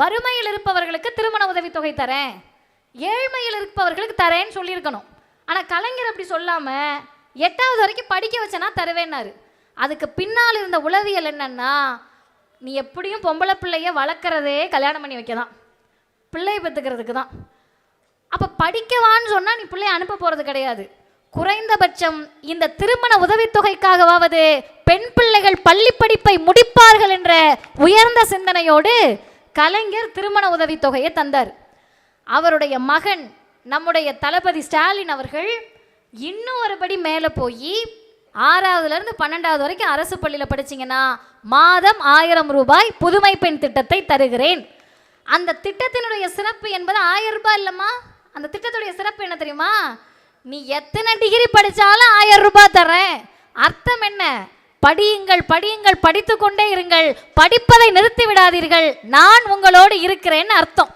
வறுமையில் இருப்பவர்களுக்கு திருமண உதவித்தொகை தரேன். ஏழ்மையில் இருப்பவர்களுக்கு தரேன்னு சொல்லியிருக்கணும். ஆனால் கலைஞர் அப்படி சொல்லாமல் எட்டாவது வரைக்கும் படிக்க வச்சனா தருவேன்னாரு. அதுக்கு பின்னால் இருந்த உளவியல் என்னன்னா நீ எப்படியும் பொம்பளை பிள்ளைய வளர்க்குறதே கல்யாணம் பண்ணி வைக்க தான் பிள்ளை பெற்றுக்கிறதுக்கு தான். அப்போ படிக்கவான்னு சொன்னால் நீ பிள்ளைய அனுப்ப போகிறது கிடையாது. குறைந்தபட்சம் இந்த திருமண உதவித்தொகைக்காகவாவது பெண் பிள்ளைகள் பள்ளி படிப்பை முடிப்பார்கள் என்ற உயர்ந்த சிந்தனையோடு கலைஞர் திருமண உதவித்தொகையை தந்தார். அவருடைய மகன் நம்முடைய தளபதி ஸ்டாலின் அவர்கள் இன்னும் ஒரு படி மேலே போய் ஆறாவதுலேருந்து பன்னெண்டாவது வரைக்கும் அரசு பள்ளியில் படிச்சீங்கன்னா மாதம் ஆயிரம் ரூபாய் புதுமை பெண் திட்டத்தை தருகிறேன். அந்த திட்டத்தினுடைய சிறப்பு என்பது ஆயிரம் ரூபாய் இல்லைம்மா? அந்த திட்டத்துடைய சிறப்பு என்ன தெரியுமா? நீ எத்தனை டிகிரி படித்தாலும் ஆயிரம் ரூபாய் தரேன் படியுங்கள் படியுங்கள் படித்து கொண்டே இருங்கள். படிப்பதை நிறுத்தி விடாதீர்கள் நான் உங்களோடு இருக்கிறேன்னு அர்த்தம்.